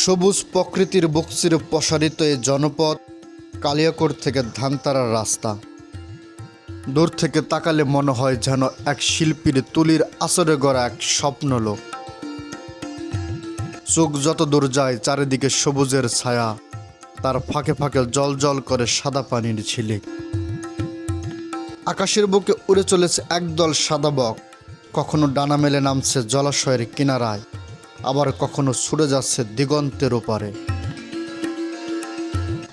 সবুজ প্রকৃতির বুকচির প্রসারিত এই জনপদ কালিয়াকোট থেকে ধানতারার রাস্তা। দূর থেকে তাকালে মনে হয় যেন এক শিল্পীর তুলির আসরে গড়া এক স্বপ্নলোক। চোখ যত দূর যায় চারিদিকে সবুজের ছায়া, তার ফাঁকে ফাঁকে জল জল করে সাদা পানির ঝিলিক। আকাশের বুকে উড়ে চলেছে একদল সাদা বক, কখনো ডানা মেলে নামছে জলাশয়ের কিনারায়। আবার কখনো ছুটে যাচ্ছে দিগন্তের ওপারে।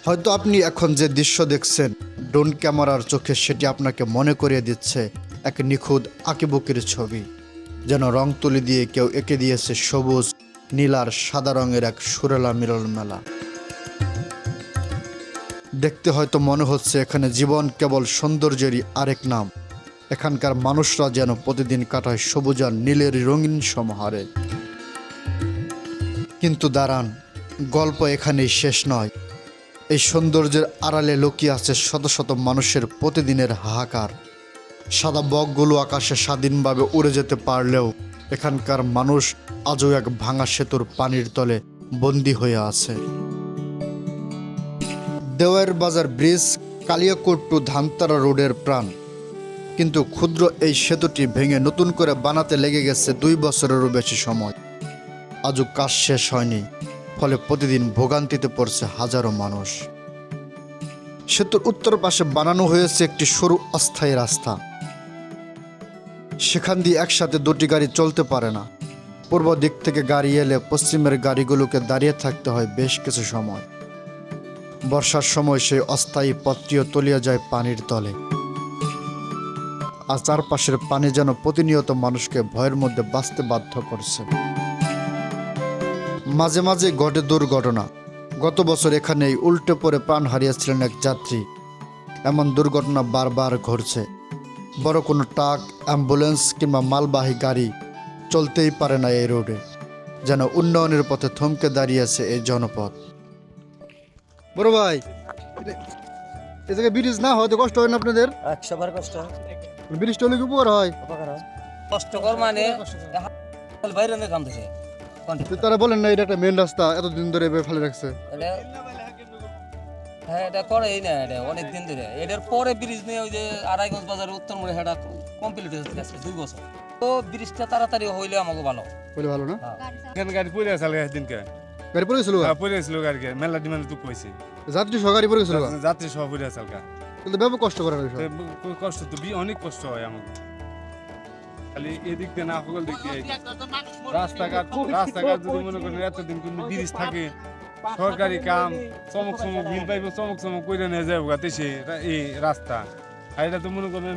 হয়তো আপনি এখন যে দৃশ্য দেখছেন, ড্রোন ক্যামেরার চোখে সেটি আপনাকে মনে করিয়ে দিচ্ছে এক নিখুঁত আঁকিবুকির ছবি, যেন রং তুলি দিয়ে কেউ এঁকে দিয়েছে সবুজ, নীল আর সাদা রঙের এক সুরেলা মিলন মেলা। দেখতে হয়তো মনে হচ্ছে এখানে জীবন কেবল সৌন্দর্যেরই আরেক নাম, এখানকার মানুষরা যেন প্রতিদিন কাটায় সবুজ আর নীলের রঙিন সমাহারে। কিন্তু দাঁড়ান, গল্প এখানেই শেষ নয়। এই সৌন্দর্যের আড়ালে লুকিয়ে আছে শত শত মানুষের প্রতিদিনের হাহাকার। সাদা বকগুলো আকাশে স্বাধীনভাবে উড়ে যেতে পারলেও এখানকার মানুষ আজও এক ভাঙা সেতুর পানির তলে বন্দী হয়ে আছে। দেওয়ার বাজার ব্রিজ কালিয়াকোট টু ধানতারা রোডের প্রাণ। কিন্তু ক্ষুদ্র এই সেতুটি ভেঙে নতুন করে বানাতে লেগে গেছে দুই বছরেরও বেশি সময়। আজও কাজ শেষ হয়নি, ফলে প্রতিদিন ভোগান্তিতে পড়ছে হাজারো মানুষ। সেতুর উত্তর পাশে বানানো হয়েছে একটি সরু অস্থায়ী রাস্তা। সেখান দিয়ে একসাথে দুটি গাড়ি চলতে পারে না। পূর্ব দিক থেকে গাড়ি এলে পশ্চিমের গাড়িগুলোকে দাঁড়িয়ে থাকতে হয় বেশ কিছু সময়। বর্ষার সময় সেই অস্থায়ী পথটিও তলিয়ে যায় পানির তলে। আর চারপাশের পানি যেন প্রতিনিয়ত মানুষকে ভয়ের মধ্যে বাঁচতে বাধ্য করছে। মাঝে মাঝে ঘটে দুর্ঘটনা। গত বছর এখানেই উল্টে পড়ে প্রাণ হারিয়েছিলেন এক যাত্রী। এমন দুর্ঘটনা বারবার ঘটছে। বড় কোনো ট্রাক অ্যাম্বুলেন্স কিংবা মালবাহী গাড়ি চলতেই পারে না এই রোডে যেন উন্নয়নের পথে থমকে দাঁড়িয়েছে এই জনপদ। বড় ভাই এ জায়গায় ব্রিজ না হয়তো কষ্ট হয় না আপনাদের? একশো বার কষ্ট ব্রিজটা হলে কি উপকার হয়? হয়। কষ্টকর মানে বাইরে কাম তো তারা বলেন না এটা একটা মেন রাস্তা এতদিন ধরে এভাবে ফেলে রাখছে। হ্যাঁ এটা করেই না এটা অনেক দিন ধরে। এটার পরে ব্রিজ নিয়ে ওই যে আড়াইগঞ্জ বাজারের উত্তর মোড়ে সেটা কমপ্লিট হয়েছে আজকে দুই বছর। তো ব্রিজটা তাড়াতাড়ি হইলে আমাকে ভালো। বলে ভালো না? এখানে গাড়ি পড়ে আছে আলগা দিনকে গাড়ি পড়ে গেছিল হ্যাঁ, পড়ে আছিল গাড়িকে। মেলা ডিমান্ড তুক কইছে। যাত্রী সহ গাড়ি পড়ে গেছিল যাত্রী সহ পড়ে আছে কিন্তু ব্যাপক কষ্ট তো ব- কষ্ট তো অনেক কষ্ট হয় আমাকে। খালি এদিক দিয়ে না সকল দিক দিয়ে রাস্তাঘাট রাস্তাঘাট যদি মনে করেন এতদিন কোনো ব্রিজ থাকে সরকারি কাম চমক চমক বিল পাইব চমক চমক করে নিয়ে যাব এই রাস্তা। আর এটা তো মনে করেন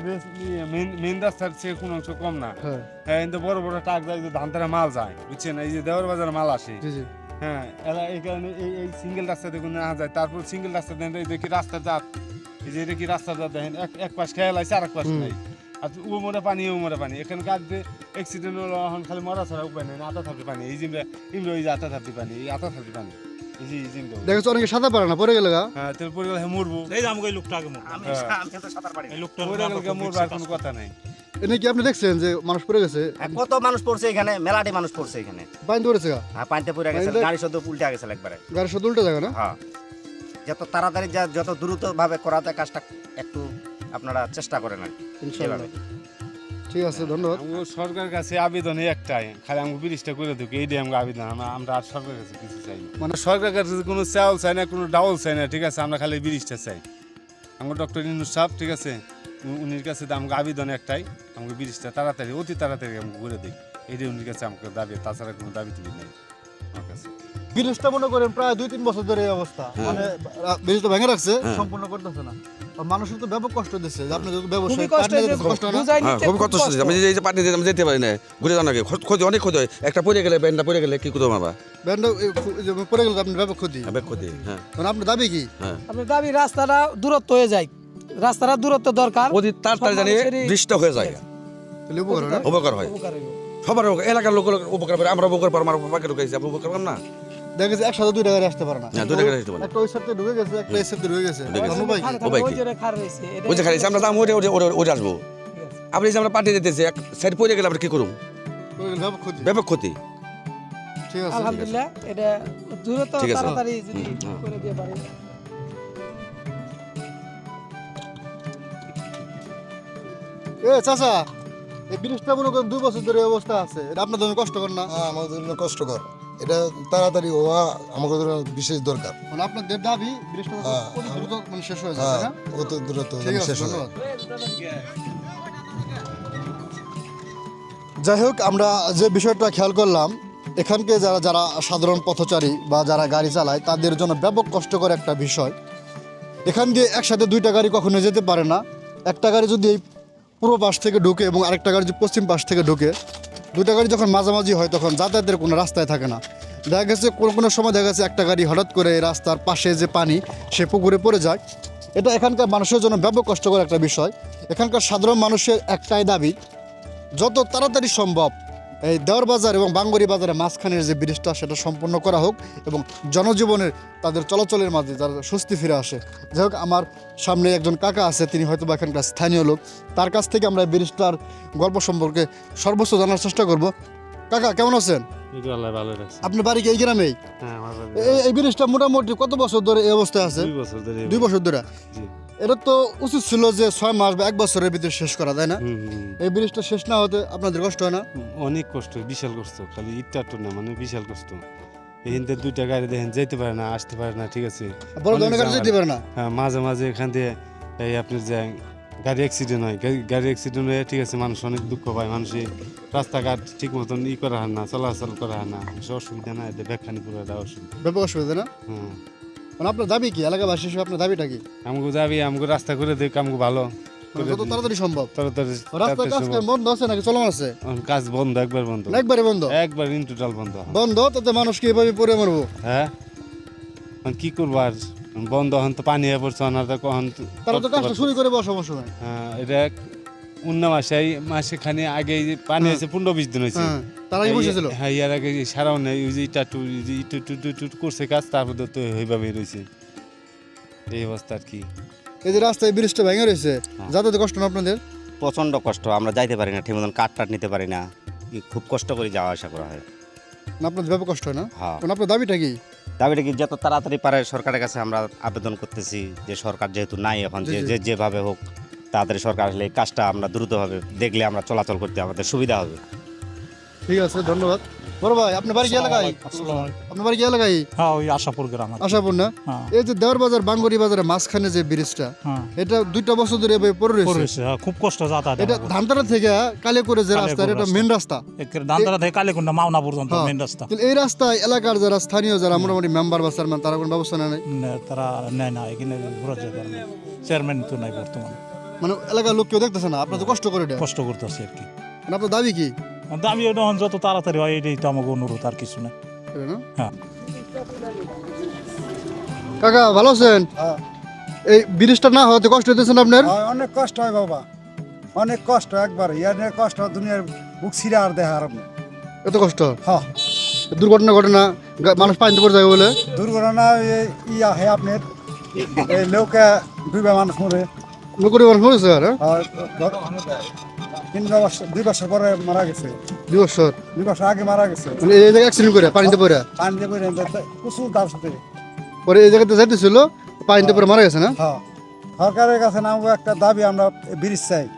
মেন রাস্তার চেয়ে কোনো অংশ কম না। হ্যাঁ। হ্যাঁ কিন্তু বড় বড় ট্রাক যায় যে ধান তারা মাল যায় বুঝছেন? এই যে দেওয়ার বাজার মাল আসে। জি জি। হ্যাঁ এই কারণে এই এই সিঙ্গেল রাস্তা দেখুন না যায়। তারপর সিঙ্গেল রাস্তা দেন এই দেখি রাস্তা জাত? এই যে এটা কি রাস্তা জাত? দেখেন এক এক পাশ খেয়াল আছে আর এক পাশ। নাই। আর ও মরে পানি ও মরে পানি। এখানে কাজ দিয়ে অ্যাক্সিডেন্ট হলো এখন খালি মরা ছাড়া উপায় নেই আটা পানি। এই জিমরা ইমরা ওই যে আটা পানি এই আটা পানি। দেখেছ অনেকে পারে না পড়ে গেলে গা? হ্যাঁ তাহলে পরে গেলে মরবো। এই আমাকে এই লোকটা আগে মরবো। হ্যাঁ। এই লোকটা পরে গেলে মরবো আর কোনো কথা নাই। এনে কি আপনি দেখছেন যে মানুষ পড়ে গেছে? কত মানুষ পড়ছে এখানে? মেলাটি মানুষ পড়ছে এখানে। পানি ধরেছে গা? হ্যাঁ পানিতে পড়ে গেছে গাড়ি শুধু উল্টে গেছে একবারে। গাড়ি শুধু উল্টে যাবে না? হ্যাঁ। যত তাড়াতাড়ি যা যত দ্রুত ভাবে করাতে কাজটা একটু আপনারা চেষ্টা করেন আর কি। সেভাবে। ঠিক আছে ধন্যবাদ। আমার সরকারের কাছে আবেদন একটাই খালি আমাকে ব্রিজটা করে দেবো এইটাই আমাকে আবেদন আমরা আমরা আর সরকারের কাছে কিছু চাই মানে সরকারের কাছে কোনো চাউল চাই না কোনো ডাউল চাই না ঠিক আছে আমরা খালি ব্রিজটা চাই। আমার ডক্টর ইনুস সাহেব ঠিক আছে উনির কাছে তো আমাকে আবেদন একটাই আমাকে ব্রিজটা তাড়াতাড়ি অতি তাড়াতাড়ি আমাকে করে দিই। এইটাই উনির কাছে আমাকে দাবি তাছাড়া কোনো দাবি তুলি নেই আমার কাছে। ব্রিজটা মনে করেন প্রায় দুই তিন বছর ধরে এই অবস্থা। মানে ব্রিজটা ভেঙে রাখছে সম্পূর্ণ করতেছে না। মানুষের তো ব্যাপক কষ্ট দিচ্ছে আপনি যদি ব্যবসায়ী কষ্ট না? হ্যাঁ খুব কষ্ট হচ্ছে আমি এই যে পানি দিয়ে আমি যেতে পারি না ঘুরে আগে। ক্ষতি- অনেক ক্ষতি হয়। একটা পড়ে গেলে ব্যান্ডটা পড়ে গেলে কি করব আমরা? ব্যান্ড পড়ে গেলে তো আপনার ব্যাপক ক্ষতি। ব্যাগ ক্ষতি হ্যাঁ। আপনার দাবি কি? হ্যাঁ। আপনার দাবি রাস্তাটা দূরত্ব হয়ে যায়। রাস্তাটা দূরত্ব দরকার। অতি তাড়াতাড়ি জানি হয়ে যায়। উপকার হয় উপকার হয়। সবার এলাকার লোক উপকার করে আমরা উপকার আমার বাকি লোক আমরা উপকার না। দেখা গেছে একসাথে দুইটা গাড়ি আসতে পারে না। হ্যাঁ, দুইটা গাড়ি আসতে পারে। না। একটা ওই সাইডে ঢুকে গেছে একটা এই সাইডে ঢুকে গেছে। ঢুকে গেছে। ধন্যবাদ খার কি? খার ও ভাই কি? যে খার রয়েছে, এটা- ওই যে খালি আমরা দাম ওটা ওটা ওটা- ওটা আসব। আপনি যে আমরা পাঠিয়ে দিতেছি এক সাইড পড়ে গেলে আমরা কি করুম ব্যাপক ক্ষতি। ঠিক আছে। আলহামদুলিল্লাহ এটা দ্রুত তাড়াতাড়ি যদি। করে দিয়ে পারে এ চাচা এই ব্রিজটা মনে করেন দুই বছর ধরে অবস্থা আছে এটা আপনার জন্য কষ্টকর না? হ্যাঁ আমাদের জন্য কষ্টকর। এটা তাড়াতাড়ি হওয়া আমাদের জন্য বিশেষ দরকার। মানে আপনাদের দাবি হ্যাঁ। দ্রুত মানে শেষ হয়ে যাবে হ্যাঁ অত শেষ হয়ে। যাই হোক আমরা যে বিষয়টা খেয়াল করলাম এখানকে যারা যারা সাধারণ পথচারী বা যারা গাড়ি চালায় তাদের জন্য ব্যাপক কষ্টকর একটা বিষয়। এখান দিয়ে একসাথে দুইটা গাড়ি কখনো যেতে পারে না। একটা গাড়ি যদি এই পূর্ব পাশ থেকে ঢুকে এবং আরেকটা গাড়ি যদি পশ্চিম পাশ থেকে ঢুকে দুইটা গাড়ি যখন মাঝামাঝি হয় তখন যাতায়াতের কোনো রাস্তায় থাকে না। দেখা গেছে কোনো কোনো সময় দেখা গেছে একটা গাড়ি হঠাৎ করে রাস্তার পাশে যে পানি, সে পুকুরে পড়ে যায়। এটা এখানকার মানুষের জন্য ব্যাপক কষ্টকর একটা বিষয়। এখানকার সাধারণ মানুষের একটাই দাবি, যত তাড়াতাড়ি সম্ভব এই দেওয়ার বাজার এবং বাঙ্গরি বাজারের মাঝখানের যে ব্রিজটা সেটা সম্পূর্ণ করা হোক এবং জনজীবনের তাদের চলাচলের মাঝে যারা স্বস্তি ফিরে আসে। যাই হোক আমার সামনে একজন কাকা আছে তিনি হয়তো বা এখানকার স্থানীয় লোক। তার কাছ থেকে আমরা এই ব্রিজটার গল্প সম্পর্কে সর্বোচ্চ জানার চেষ্টা করব। কাকা কেমন আছেন? আপনার বাড়ি এই গ্রামেই? হ্যাঁ এই ব্রিজটা মোটামুটি কত বছর ধরে এই অবস্থায় আছে? দুই বছর ধরে দুই বছর ধরে। এটা তো উচিত ছিল যে ছয় মাস বা এক বছরের ভিতরে শেষ করা তাই না। এই ব্রিজটা শেষ না হতে আপনাদের কষ্ট হয় না? অনেক কষ্ট বিশাল কষ্ট খালি ইটটা না মানে বিশাল কষ্ট। এখান থেকে দুইটা গাড়ি দেখেন যেতে পারে না আসতে পারে না ঠিক আছে? বড় ধরনের গাড়ি যেতে পারে না? হ্যাঁ মাঝে মাঝে এখান দিয়ে এই আপনার যে গাড়ি অ্যাক্সিডেন্ট হয় গাড়ি- অ্যাক্সিডেন্ট হয়ে ঠিক আছে মানুষ অনেক দুঃখ পায় মানুষ রাস্তাঘাট ঠিক মতন ই করা হয় না চলাচল করা হয় না অসুবিধা না এদের ব্যাখ্যানি পুরো একটা অসুবিধা। ব্যাপক অসুবিধা না? হ্যাঁ মানে আপনার দাবি কি? এলাকাবাসী হিসেবে আপনার দাবিটা কি? আমাকে যাবি আমাকে রাস্তা করে দেখ আমাকে ভালো। মানে যত তাড়াতাড়ি সম্ভব। তাড়াতাড়ি রাস্তার কাজ সম্ভব। বন্ধ আছে নাকি? চলমান আছে? এখন কাজ বন্ধ একবার বন্ধ। একবারে বন্ধ? একবার ইন টোটাল বন্ধ। বন্ধ তাতে মানুষ কি এভাবে পড়ে মরবো? হ্যাঁ? এখন কি করব আর? বন্ধ এখন তো পানি হয়ে পড়ছে না তো কখন তারা তো কাজটা শুরু করে বসা হ্যাঁ, এটা অন্য মাসে এই মাসে খানি আগে পানি হ্যাঁ। হয়েছে পনেরো বিশ দিন হয়েছে। হ্যাঁ তারাই বসেছিল? হ্যাঁ ইয়ার আগে সারাও নেই ওই যে ইটা টু ইটু টু টু টু করছে কাজ তারপর তো এইভাবে রয়েছে। এই অবস্থা আর কি। এই যে রাস্তায় ব্রিজটা ভেঙে রয়েছে হ্যাঁ। যাতায়াতে কষ্ট না আপনাদের? প্রচণ্ড কষ্ট আমরা যাইতে পারি না ঠিক মতন কাঠ টাট নিতে পারি না। খুব কষ্ট করে যাওয়া আসা করা হয়। না আপনাদের ব্যাপক কষ্ট হয় না? হ্যাঁ। আপনার দাবিটা কি? দাবিটা কি যত তাড়াতাড়ি পারে সরকারের কাছে আমরা আবেদন করতেছি যে সরকার যেহেতু নাই এখন। যে যেভাবে হোক তাড়াতাড়ি সরকার আসলে এই কাজটা আমরা দ্রুতভাবে দেখলে আমরা চলাচল করতে আমাদের সুবিধা হবে। ঠিক আছে ধন্যবাদ। বড় ভাই আপনার বাড়ি কি এলাকায়? আপনার বাড়ি কি এলাকায়? হ্যাঁ ওই আশাপুর গ্রাম আশাপুর না? হ্যাঁ। এই যে দেওয়ার বাজার বাঙ্গরি বাজারের মাঝখানে যে ব্রিজটা হ্যাঁ। এটা দুইটা বছর ধরে এভাবে পড়ে রয়েছে? হ্যাঁ, খুব কষ্ট যাতায়াত এটা ধানতারা থেকে কালে করে যে রাস্তা এটা মেন রাস্তা। দান্তরা থেকে মাওনা পর্যন্ত। মেন রাস্তা। কিন্তু এই রাস্তায় এলাকার যারা স্থানীয় যারা মোটামুটি মেম্বার বা চেয়ারম্যান তারা কোনো ব্যবস্থা নেয় নাই? তারা নেয় না এখানে চেয়ারম্যান তো নাই বর্তমানে। মানে এলাকার লোক কেউ দেখতেছে না আপনার তো কষ্ট করে এটা কষ্ট করতেছে আর কি। মানে আপনার দাবি কি? দামি এখন যত তাড়াতাড়ি হয় এটাই তো আমাকে অনুরোধ আর কিছু না। হ্যাঁ। কাকা ভালো আছেন? এই ব্রিজটা না হতে কষ্ট হইতেছেন আপনার? অনেক কষ্ট হয় বাবা। অনেক কষ্ট একবার। ইয়ার কষ্ট দুনিয়ার বুক ছিঁড়ে আর দেখা আর আপনি। এত কষ্ট? হ্যাঁ। দুর্ঘটনা ঘটনা মানুষ পানিতে পড়ে যাবে বলে? দুর্ঘটনা ইয়া হয় আপনার এই নৌকা ডুবে মানুষ মরে। নকরি মানুষ মরেছে আর হ্যাঁ? তিন বছর দুই বছর পরে মারা গেছে। দুই বছর? দুই বছর আগে মারা গেছে। মানে এই জায়গায় অ্যাক্সিডেন্ট করে পানিতে পড়ে? পানি দিয়ে পড়ে প্রচুর দাম সাথে। পরে এই জায়গাতে যাইতেছিল পানিতে পরে মারা গেছে না? হ্যাঁ। সরকারের কাছে নামবো একটা দাবি আমরা ব্রিজ চাই।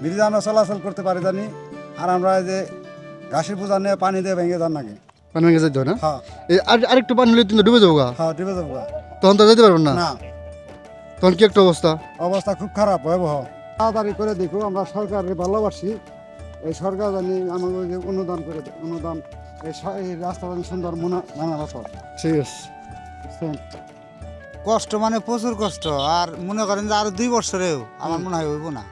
ব্রিজ আমরা চলাচল করতে পারি জানি। আর আমরা যে ঘাসের পূজা নিয়ে পানি দিয়ে ভেঙে যান নাকি? পানি ভেঙে যাইতে হয় না? হ্যাঁ। আর- আরেকটু পানি হলে কিন্তু ডুবে যাব হ্যাঁ ডুবে যাব। তখন তো যেতে পারবেন না? না। তখন কি একটা অবস্থা? অবস্থা খুব খারাপ ভয়াবহ। তাড়াতাড়ি করে দেখো আমরা সরকারকে ভালোবাসি। এই সরকার জানি আমাকে অনুদান করে দেয় অনুদান। এই রাস্তা জানি সুন্দর মনে বানানো ঠিক আছে। কষ্ট মানে প্রচুর কষ্ট আর মনে করেন যে আরও দুই বছরেও আমার মনে হয় হইব না।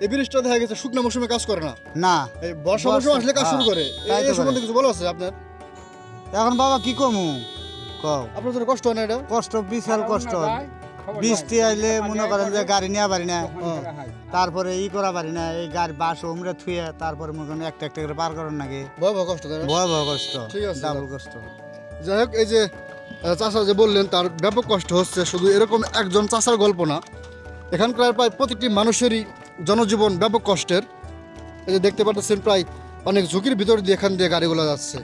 এই ব্রিজটা দেখা গেছে শুকনো মৌসুমে কাজ করে না? না। এই বর্ষা মৌসুম আসলে কাজ শুরু হ্যাঁ, করে এই- সম্বন্ধে কিছু বলা আছে আপনার? এখন বাবা কি কমু? কও। আপনার জন্য কষ্ট হয় না এটা? কষ্ট বিশাল কষ্ট। বৃষ্টি আইলে মনে করেন যে গাড়ি নেওয়া পারি না। তারপরে ই করা পারি না এই গাড়ি বাস উমরে থুয়ে তারপরে মনে করেন একটা একটা করে পার করার নাকি? ভয় ভয় কষ্ট তাই ভয় ভয় কষ্ট ঠিক আছে, ডাবল কষ্ট। যাই হোক এই যে চাচা যে বললেন তার ব্যাপক কষ্ট হচ্ছে শুধু এরকম একজন চাচার গল্প না। এখানকার প্রায় প্রতিটি মানুষেরই জনজীবন ব্যাপক কষ্টের। এই যে দেখতে পাচ্ছেন প্রায় অনেক ঝুঁকির ভিতর দিয়ে এখান দিয়ে গাড়িগুলো যাচ্ছে।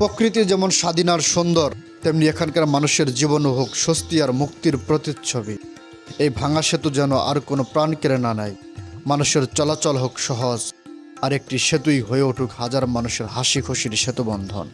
প্রকৃতি যেমন স্বাধীন আর সুন্দর, তেমনি এখানকার মানুষের জীবনও হোক স্বস্তি আর মুক্তির প্রতিচ্ছবি। এই ভাঙা সেতু যেন আর কোনো প্রাণ কেড়ে না নেয়। মানুষের চলাচল হোক সহজ, আর একটি সেতুই হয়ে উঠুক হাজার মানুষের হাসি খুশির সেতুবন্ধন।